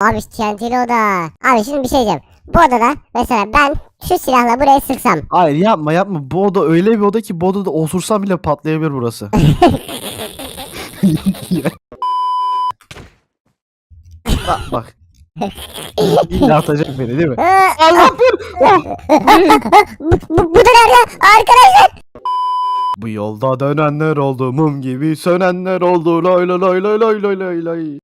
Abi TNT'li oda. Abi şimdi bir şey diyeceğim. Bu odada mesela ben şu silahla buraya sıksam. Hayır yapma yapma. Bu oda öyle bir oda ki bu odada osursam bile patlayabilir burası. bak bak. İlla atacak beni değil mi? Allah bu, bu, bu da nerede? Arkadaşlar. Bu yolda dönenler oldu mum gibi sönenler oldu lay lay lay lay lay lay lay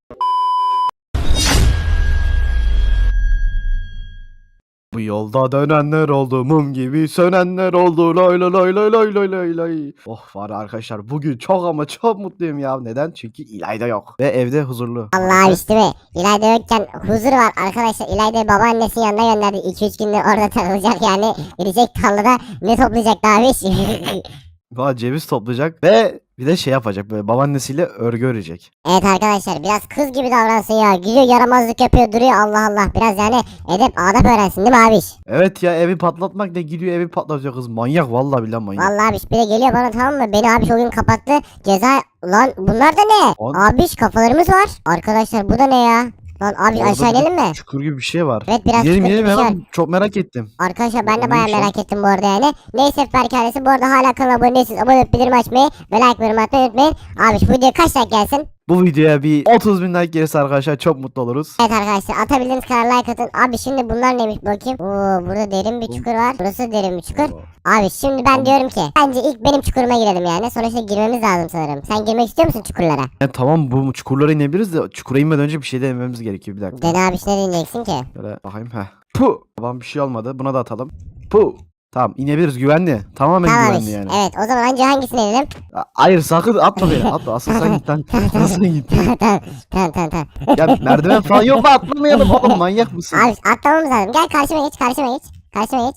Bu yolda dönenler oldu mum gibi sönenler oldu lay lay lay lay lay lay lay lay. Oh var arkadaşlar bugün çok ama çok mutluyum ya. Neden? Çünkü İlayda yok. Ve evde huzurlu. Allah işte mi? İlayda yokken huzur var arkadaşlar. İlayda babaannesinin yanına gönderdi. 2-3 gündür orada takılacak yani. Gidecek tarlada ne toplayacak abi? Valla ceviz toplayacak ve bir de şey yapacak böyle babaannesiyle örgü örecek. evet arkadaşlar biraz kız gibi davransın ya. Gidiyor yaramazlık yapıyor duruyor Allah Allah. Biraz yani edep adap öğrensin değil mi abi? Evet ya evi patlatmak ne gidiyor evi patlatıyor kız manyak vallahi billahi manyak. Vallahi abi bir de geliyor bana tamam mı? Beni abi o gün kapattı. Ceza lan bunlar da ne? Lan- Abi kafalarımız var. Arkadaşlar bu da ne ya? Lan abi Orada aşağı inelim mi? Çukur gibi bir şey var. Evet biraz sıkıntı gidelim bir şey var. hemen çok merak ettim. Arkadaşlar ben de O bayağı merak ettim bu arada yani. Neyse Berk ailesi bu arada hala kanala abone değilsiniz. Abone olup bildirim açmayı ve like yorum atmayı unutmayın. Abi şu videoya kaç like gelsin? Bu videoya bir 30 bin like gelirse arkadaşlar çok mutlu oluruz. Evet arkadaşlar atabildiğiniz kadar like atın. Abi şimdi bunlar neymiş bakayım. Oo burada derin bir çukur var. Burası derin bir çukur. Abi şimdi ben diyorum ki bence ilk benim çukuruma girelim yani. Sonra işte girmemiz lazım sanırım. Sen girmek istiyor musun çukurlara? Yani tamam bu çukurlara inebiliriz de çukura inmeden önce bir şey denememiz gerekiyor bir dakika. Dene abi işte ne diyeceksin ki? Böyle bakayım heh. Puh. Tamam bir şey olmadı buna da atalım. Puh. Tamam inebiliriz güvenli. Tamamen Tamam güvenli yani. Evet o zaman önce hangisine inelim? A- Hayır sakın atma beni atma asıl sen git lan. Asıl sen git. tamam tamam tamam tamam. Ya merdiven falan yok mu atlamayalım oğlum manyak mısın? Abi atlamamız lazım. Gel karşıma geç karşıma geç. Karşıma geç.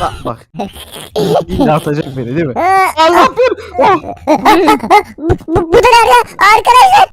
Bak bak. İlla atacak beni değil mi? Allah bir. Oh. bu, bu, bu da nerede? Arkadaşlar.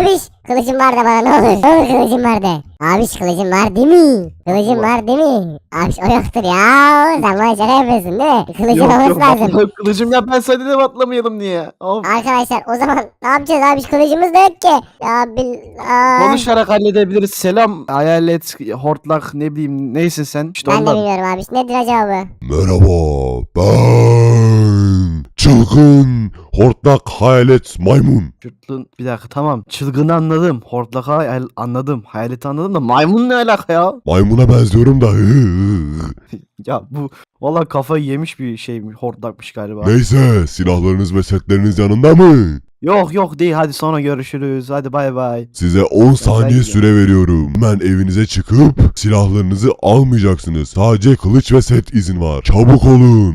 Abi kılıcım var da bana ne olur. Ne olur kılıcım var de. Abi kılıcım var değil mi? Kılıcım var değil mi? Abi o yoktur ya. Sen bana şaka yapıyorsun değil mi? Kılıcın Yok olması yok lazım. bak, kılıcım ya ben sana dedim atlamayalım diye. Of. Arkadaşlar o zaman ne yapacağız abi kılıcımız da yok ki. Abi aa, Konuşarak halledebiliriz. Selam hayalet, hortlak ne bileyim neysin sen? İşte ben de bilmiyorum abi. Nedir acaba bu? Merhaba ben çılgın hortlak hayalet maymun. Çırtlın bir dakika tamam. Çılgını anladım. Hortlak hayal anladım. Hayaleti anladım da maymun ne alaka ya? Maymuna benziyorum da. Ya bu valla kafayı yemiş bir şey hortlakmış galiba. Neyse silahlarınız ve setleriniz yanında mı? Yok yok değil hadi sonra görüşürüz. Hadi bay bay. Size 10 saniye süre veriyorum. Hemen evinize çıkıp silahlarınızı almayacaksınız. Sadece kılıç ve set izin var. Çabuk olun.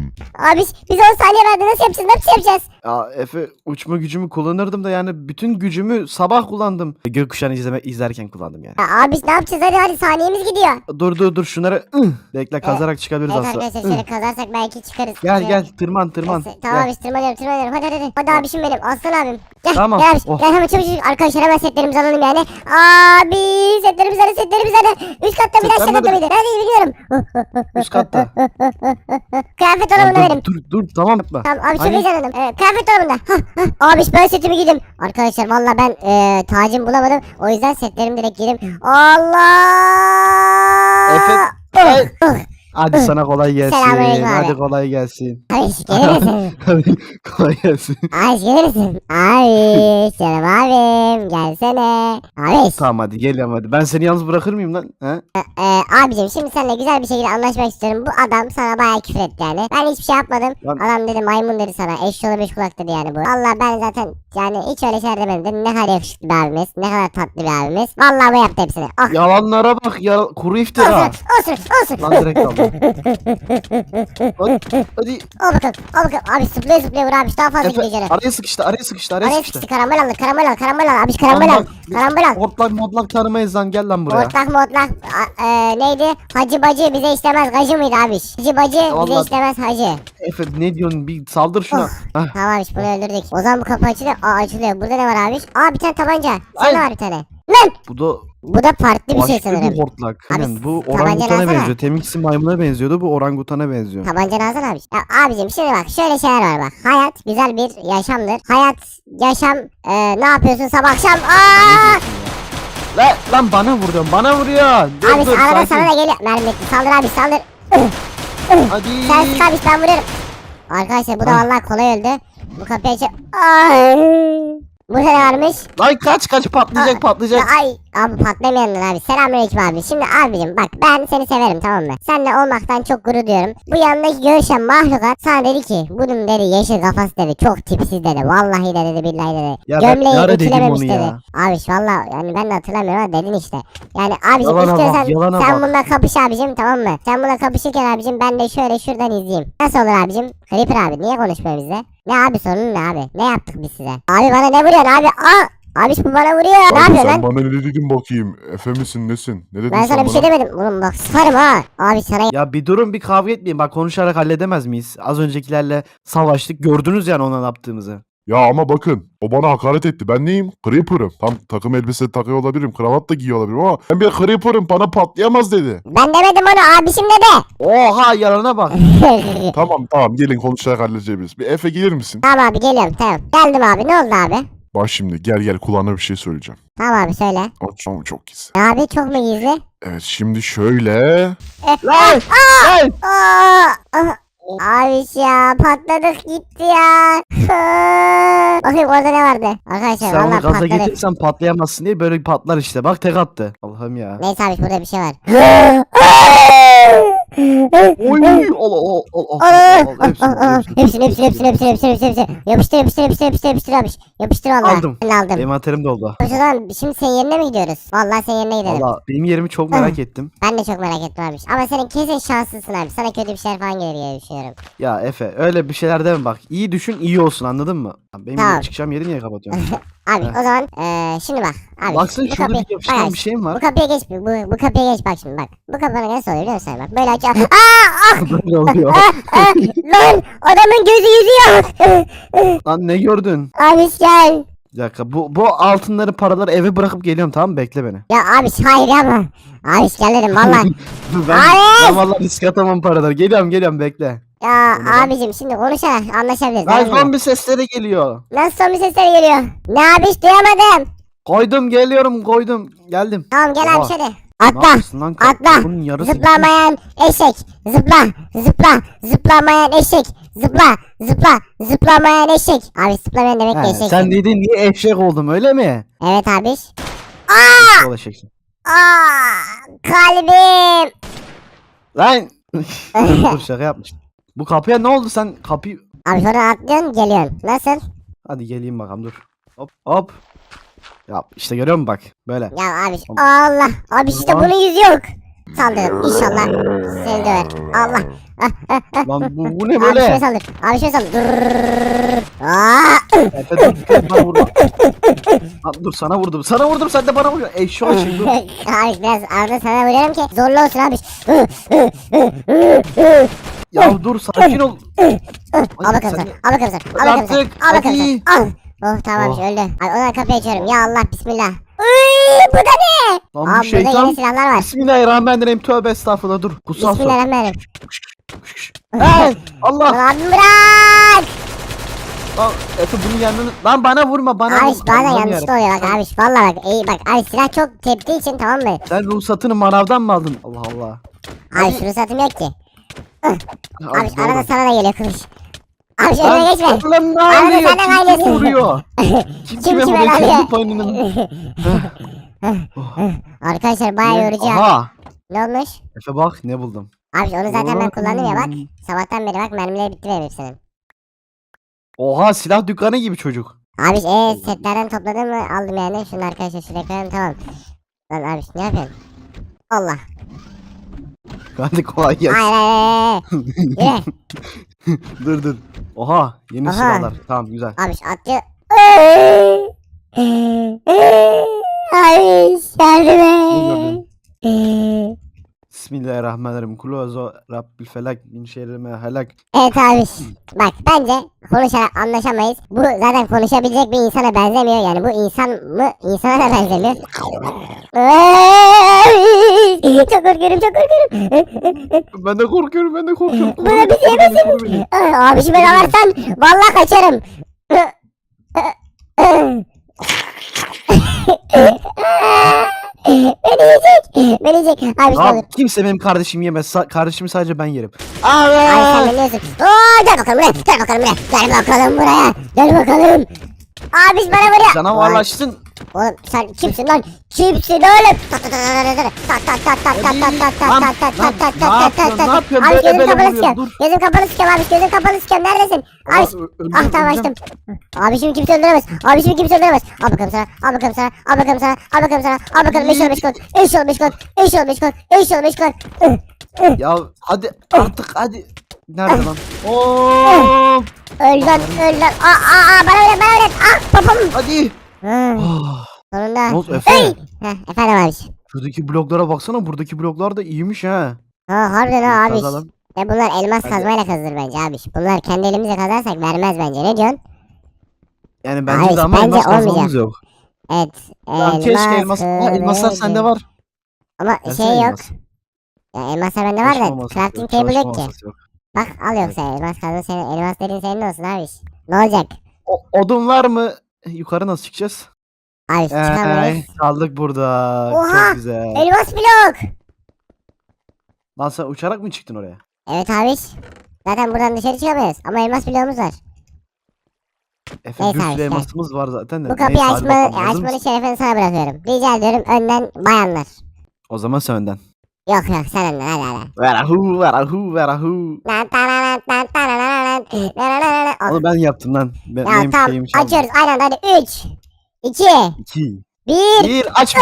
Abi biz 10 saniye verdi nasıl yapacağız? Nasıl yapacağız? Ya Efe uçma gücümü kullanırdım da yani bütün gücümü sabah kullandım. Gökkuşağını izleme, izlerken kullandım yani. Ya abi ne yapacağız? Hadi hadi saniyemiz gidiyor. Dur dur dur şunları ıh, bekle kazarak çıkabiliriz Evet aslında. arkadaşlar şöyle kazarsak belki çıkarız. Gel gel tırman tırman. Neyse, Tamam Gel. abi tırmanıyorum tırmanıyorum hadi hadi hadi. Hadi abişim benim aslan abim. Gel Tamam, gel abiş. oh. Gel hemen çabuk çabuk. Arkadaşlar hemen setlerimizi alalım yani. Abi setlerimiz nerede setlerimiz nerede? Üst katta bir Setler aşağı katta nerede? mıydı? Nerede biliyorum. Üst katta. Kıyafet Tamam, dolabında benim. dur, dur dur tamam yapma. Tamam abi çok Hani? heyecanlandım. Ee, kıyafet dolabında. Hah, hah. Abiş ben setimi giydim. Arkadaşlar valla ben e, tacım bulamadım. O yüzden setlerimi direkt giydim. Allah! Efe- Oh, Ay. oh. Hadi sana kolay gelsin. Selamünaleyküm abi. Hadi kolay gelsin. Abiş gelir misin? Hadi kolay gelsin. Abiş gelir misin? Abiş canım abim gelsene. Abiş. Tamam hadi geliyorum hadi. Ben seni yalnız bırakır mıyım lan? He? Ee, abicim şimdi seninle güzel bir şekilde anlaşmak istiyorum. Bu adam sana bayağı küfür etti yani. Ben hiçbir şey yapmadım. Lan- Adam dedi maymun dedi sana. Eşşoğlu beş kulak dedi yani bu. Valla ben zaten yani hiç öyle şeyler demedim. Dedim, ne kadar yakışıklı bir abimiz. Ne kadar tatlı bir abimiz. Valla bu yaptı hepsini. Ah. Yalanlara bak ya kuru iftira. Olsun olsun olsun. Lan direkt aldım. Hadi. hadi. Al bakalım al bakalım. Abi zıplaya zıplaya vur abi. Daha fazla Efe, canım. araya sıkıştı araya sıkıştı araya Araya sıkıştı. karambol al karambol al karambol al. Abi karambol al. Karambol al. Hortlak modlak tanımayız lan gel lan buraya. Ortak modlak a- e, neydi? Hacı bacı bize işlemez gacı mıydı abi? Hacı bacı bize vallahi- işlemez hacı. Efe ne diyorsun bir saldır şuna. Oh. Hah. Tamam abi bunu öldürdük. O zaman bu kapı açılıyor. Aa açılıyor. Burada ne var abi? Aa bir tane tabanca. Sen var bir tane. Lan! Bu da Bu da farklı bir şey sanırım. bir hortlak. Abi, Aynen, bu orangutana benziyor. Teminkisi maymuna benziyordu bu orangutana benziyor. Tabancanı alsana abi. Ya abicim şimdi bak şöyle şeyler var bak. Hayat güzel bir yaşamdır. Hayat, yaşam, e, ne yapıyorsun sabah akşam? Aa! Lan, lan bana vuruyorsun bana vuruyorsun. Dur, Abi dur, arada sana da geliyor. Mermi. Saldır abi saldır. Hadi. Sen sık abi ben vuruyorum. Arkadaşlar bu da vallahi kolay öldü. Bu kapıyı aç. Burada ne varmış? Lan kaç kaç patlayacak patlayacak. Ay abi patlamayanlar abi. Selamünaleyküm abi. Şimdi abicim bak ben seni severim tamam mı? Seninle olmaktan çok gurur duyuyorum. Bu yanındaki görüşen mahlukat sana dedi ki bunun dedi yeşil kafası dedi. Çok tipsiz dedi. Vallahi de dedi billahi dedi. Ya ben Gömleği ne ara dedim ütülememiş onu dedi. ya? Abi valla yani ben de hatırlamıyorum ama dedin işte. Yani abicim Yalana bak, istiyorsan yalana sen bak. bununla kapış abicim tamam mı? Sen bununla kapışırken abicim ben de şöyle şuradan izleyeyim. Nasıl olur abicim? Creeper abi niye konuşmuyor bizle? Ne abi sorun ne abi? Ne yaptık biz size? Abi bana ne vuruyorsun abi? Aa! Abi bu bana vuruyor. ne Abi yapıyorsun sen lan? bana ne dedin bakayım? Efe misin nesin? Ne dedin Ben sen sana bir şey bana? demedim. Oğlum bak sıkarım ha. Abi sana Ya bir durun bir kavga etmeyin. Bak konuşarak halledemez miyiz? Az öncekilerle savaştık. Gördünüz yani ona ne yaptığımızı. Ya ama bakın o bana hakaret etti. Ben neyim? Creeper'ım. Tam takım elbise takıyor olabilirim. Kravat da giyiyor olabilirim ama ben bir Creeper'ım bana patlayamaz dedi. ben demedim onu abişim dedi. Oha yalana bak. tamam tamam gelin konuşarak halledeceğiz. Bir Efe gelir misin? tamam abi geliyorum tamam. Geldim abi ne oldu abi? Bak şimdi gel gel kulağına bir şey söyleyeceğim. Tamam abi söyle. O çok, çok gizli. Ne abi çok mu gizli? Evet şimdi şöyle. Lan! Lan! Aa, ah, Abiş ya patladık gitti ya. Bakayım orada ne vardı? Arkadaşlar Sen onu gaza patladık. getirirsen patlayamazsın diye böyle patlar işte. Bak tek attı. Allah'ım ya. Neyse abi burada bir şey var. Oy! Al al al al. Hepsini, hepsini. Hepsini hepsini hepsini hepsini hepsini hepsini Yapıştır yapıştır yapıştır yapıştır yapıştır abi. Yapıştır valla. Aldım. Ben aldım. Envanterim doldu. O zaman şimdi senin yerine mi gidiyoruz? Vallahi senin yerine gidelim. Valla benim yerimi çok merak ettim. Ben de çok merak ettim abi. Ama senin kesin şanslısın abi. Sana kötü bir şeyler falan gelir diye düşünüyorum. Ya Efe öyle bir şeyler deme bak. İyi düşün iyi olsun anladın mı? Benim Tamam. çıkacağım yeri niye kapatıyorum? Abi Heh. o zaman eee şimdi bak. Abi Baksana bu şurada kapıyı- bir yapışkan bak, bir şeyim Bu var. kapıya geç. Bu, bu kapıya geç bak şimdi bak. Bu kapının nasıl oluyor biliyor musun? Bak böyle aç. Aa! Ah! Böyle oluyor. ah, Lan adamın gözü yüzüyor. Lan ne gördün? abi gel. Bir dakika bu, bu altınları paraları eve bırakıp geliyorum tamam mı? Bekle beni. Ya abi hayır yapma. Abi gel dedim valla. ben, Hayır! ben valla risk atamam paraları. Geliyorum geliyorum bekle. Ya Tamam. abicim şimdi konuşarak anlaşabiliriz. Lan mı? zombi sesleri geliyor. Nasıl zombi sesleri geliyor? Ne abi hiç duyamadım. Koydum geliyorum koydum. Geldim. Tamam gel Oha. abi şöyle. Ne Atla. yapıyorsun lan? atla. Bunun yarısı Zıplamayan eşek. Zıpla. Zıpla. Zıplamayan eşek. Zıpla. Zıpla. Zıplamayan eşek. Abi zıplamayan demek He, ki eşek. sen dedin niye eşek oldum öyle mi? Evet abi. Ol eşeksin. Aa, kalbim. Lan. Dur şaka yapmıştım. Bu kapıya ne oldu sen kapıyı... Abi sonra atlıyorsun geliyorsun. Nasıl? Hadi geleyim bakalım dur. Hop hop. Ya işte görüyor musun bak böyle. Ya abi Allah. Abi işte Ulan. bunun yüzü yok. Saldırın inşallah. Seni döver. Allah. Lan bu, bu ne Abi şöyle böyle? saldır. Abi şöyle saldır. Dırrrr. Aa! Dur bana vurma. Lan dur sana vurdum. Sana vurdum sen de bana. Eşşoğlu şey dur. abi biraz arada sana vuruyorum ki zorlu olsun abi. Ya dur sakin ol. Al bakalım sen. Al bakalım sen. Al bakalım sen. Al bakalım sen. Al. Oh tamam Oh. öldü. Ay, o zaman kapıyı açıyorum. Ya Allah bismillah. Uy, bu da ne? Lan Aa bu burada şeytan. yeni silahlar var. Bismillahirrahmanirrahim. Tövbe estağfurullah dur. Kutsal su. Bismillahirrahmanirrahim. Hey, Allah. Lan bırak. Lan Efe bunun yanını. Lan bana vurma bana Abi vurma. Allah'ım yanlışlıkla oluyor bak abi. Valla bak iyi bak. Abi silah çok teptiği için tamam mı? Sen ruhsatını manavdan mı aldın? Allah Allah. Abi şu ruhsatım yok ki. Abi arada sana da geliyor kılıç. Abi şu Lan, önüme geçme. Lan ne Arada sen de Kim kaynıyorsun. kime vuruyor? Kim kime kime vuruyor? dalıyor? Kendi payının. Arkadaşlar bayağı yorucu ya. Aha. Ne olmuş? Efe bak ne buldum. Abi onu zaten ben kullandım ya bak. Sabahtan beri bak mermileri bitti benim hepsinin. Oha silah dükkanı gibi çocuk. Abi eee setlerden topladım mı aldım yani. Şunu arkadaşlar şuraya koyalım tamam. Lan abi ne yapıyorsun? Allah. Hadi kolay gelsin. Hayır hayır dur dur. Oha yeni Aha. silahlar. Tamam güzel. Abi atlıyor. Abi et. Bismillahirrahmanirrahim. Kulu azo rabbil felak min şerri me helak. Evet abi. Bak bence konuşarak anlaşamayız. Bu zaten konuşabilecek bir insana benzemiyor. Yani bu insan mı? İnsana da benzemiyor. çok korkuyorum çok korkuyorum. Ben de korkuyorum ben de korkuyorum. Bana bir şey koru beni, koru beni. Abi şimdi beni alırsan vallahi kaçarım. Beni yiyecek. Beni yiyecek. Abi işte olur. Kimse benim kardeşimi yemez. Sa- kardeşimi sadece ben yerim. Abi sen? Oo gel bakalım buraya. Gel bakalım buraya. Gel bakalım buraya. Gel bakalım. Abi bana vuruyor. Canavarlaştın. Oğlum sen kimsin lan? Kimsin oğlum? Tak tak tak tak tak tak tak tak tak tak tak tak tak tak tak tak tak tak? Abi gözüm kapalı dur. Gözüm kapalı sıkıyorum abi. Gözüm kapalı sıkıyorum. Neredesin? Abi ah tamam açtım. Abi şimdi kimse öldüremez. Abi şimdi kimse öldüremez. Al bakalım sana. Al bakalım sana. Al bakalım sana. Al bakalım sana. Al bakalım. İş olmuş kol. İş olmuş kol. İş olmuş kol. İş olmuş kol. Ya hadi artık hadi. Nerede lan? Oo! Öl lan öl lan. Aa aa aa bana öyle bana öyle. Ah papam. Hadi. Oh, Sonunda. ne oldu Efe? Heh, efendim abi. Şuradaki bloklara baksana. Buradaki bloklar da iyiymiş ha. Ha harbiden ha abi. Kazalım. Ya bunlar elmas Hadi. kazmayla kazılır bence abi. Bunlar kendi elimizle kazarsak vermez bence. Ne diyorsun? Yani bence Hayır, de ama bence elmas kazmamız yok. Evet. Lan keşke elmas. Ha, elmaslar sende var. Ama Versene şey yok. elmas. Ya elmaslar bende var da crafting table yok ki. yok. Bak al yoksa elmas kazma senin elmas dediğin senin olsun abi. Ne olacak? O- odun var mı? Yukarı nasıl çıkacağız? Abi Ay, çıkamayız. kaldık burada. Oha! Çok güzel. Elmas blok. Lan sen uçarak mı çıktın oraya? Evet abi. Zaten buradan dışarı çıkamayız. Ama elmas bloğumuz var. Efe bir sürü gel. elmasımız var zaten de. Bu kapıyı Neyse, hadi açma, bakalım, hazır açmanın mısın? şerefini sana bırakıyorum. Rica ediyorum önden bayanlar. O zaman sen önden. Yok yok sen önden hadi hadi. Verahu verahu verahu. Nan tananan, nan tananan, nanananan. Ah, Onu ben yaptım lan. Ben, Ya benim tamam açıyoruz aynen hadi 3 2 İki. 1 Bir açma.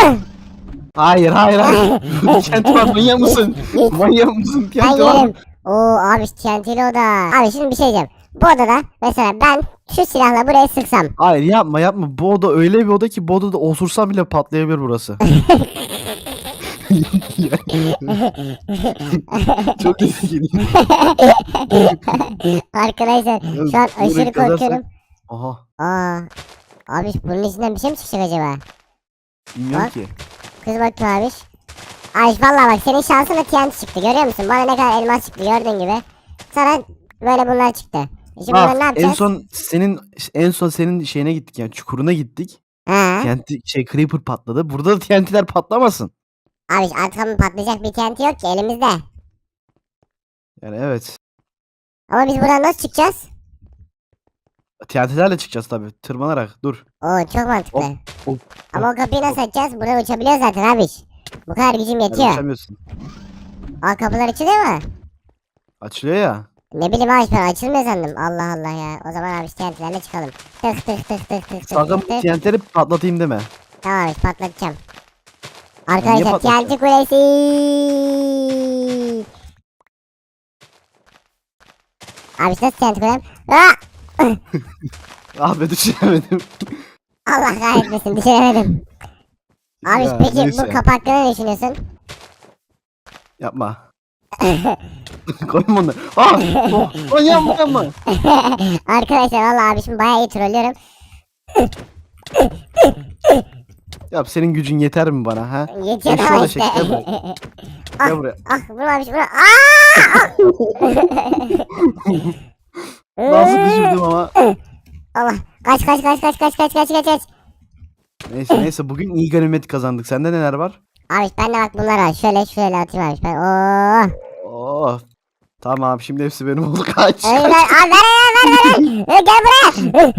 hayır hayır hayır. Kent var manyak mısın? manyak mısın? Ben Kent var. yerim. Oo abi TNT'li oda. Abi şimdi bir şey diyeceğim. Bu odada mesela ben şu silahla buraya sıksam. Hayır yapma yapma. Bu oda öyle bir oda ki bu odada osursam bile patlayabilir burası. Çok tehlikeli. Arkadaşlar şu an Burayı aşırı korkuyorum. Aha. Aa. Abi bunun içinden bir şey mi çıkacak acaba? Bilmiyorum Bak. ki. Kız bakayım abi. Ay vallahi bak senin şansına TNT çıktı görüyor musun? Bana ne kadar elmas çıktı gördüğün gibi. Sana böyle bunlar çıktı. Şimdi bunları ne Bak en yapacağız? son senin en son senin şeyine gittik yani çukuruna gittik. Ha? TNT şey creeper patladı. Burada da TNT'ler patlamasın. Abi arkamda patlayacak bir TNT yok ki elimizde. Yani evet. Ama biz buradan nasıl çıkacağız? TNT'lerle çıkacağız tabii. Tırmanarak. Dur. Oo çok mantıklı. Hop, hop, Ama o kapıyı nasıl açacağız? Buradan uçabiliyoruz zaten abi. Bu kadar gücüm yetiyor. uçamıyorsun. Aa kapılar açılıyor mu? Açılıyor ya. Ne bileyim abi ben açılmıyor sandım. Allah Allah ya. O zaman abi TNT'lerle çıkalım. Tık tık tık tık tık Sakın tık tık. TNT'leri patlatayım deme. Tamam abi patlatacağım. Arkadaşlar? TNT kulesi. Abi nasıl TNT kulem? Aa! Be düşüremedim. Allah kahretmesin düşüremedim. Abi Ya, peki neyse. bu kap hakkında ne düşünüyorsun? Yapma. Koyma onu. Ah! Oh, oh, yapma yapma. Arkadaşlar valla abi şimdi bayağı iyi trollüyorum. Yap senin gücün yeter mi bana ha? Yetiyor Eşşoğlu ama işte. gel buraya. Gel buraya. ah abi vurma. Aaaa! Nasıl düşürdüm ama. Allah kaç kaç kaç kaç kaç kaç kaç kaç kaç. Neyse neyse bugün iyi ganimet kazandık. Sende neler var? Abi bende bak bunlar var. Şöyle şöyle atayım abi ben. Oo. Oh. Tamam şimdi hepsi benim oldu kaç. Öyle ver ver ver ver ver. ver.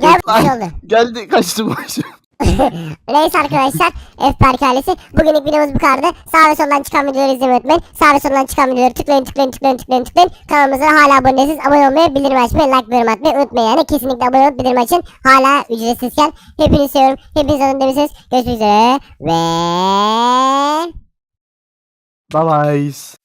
Gel buraya. Gel bir şey. Geldi kaçtım başım. Neyse arkadaşlar F ailesi bugünlük videomuz bu kadardı. Sağ ve soldan çıkan videoları izlemeyi unutmayın. Sağ ve soldan çıkan videoları tıklayın tıklayın tıklayın tıklayın tıklayın. Kanalımıza hala abone değilseniz abone olmayı, bildirim açmayı, like yorum atmayı unutmayın. Yani kesinlikle abone olup bildirim açın. Hala ücretsizken. Hepinizi seviyorum. Hepiniz alın demişsiniz. Görüşmek üzere. Ve... Bye bye.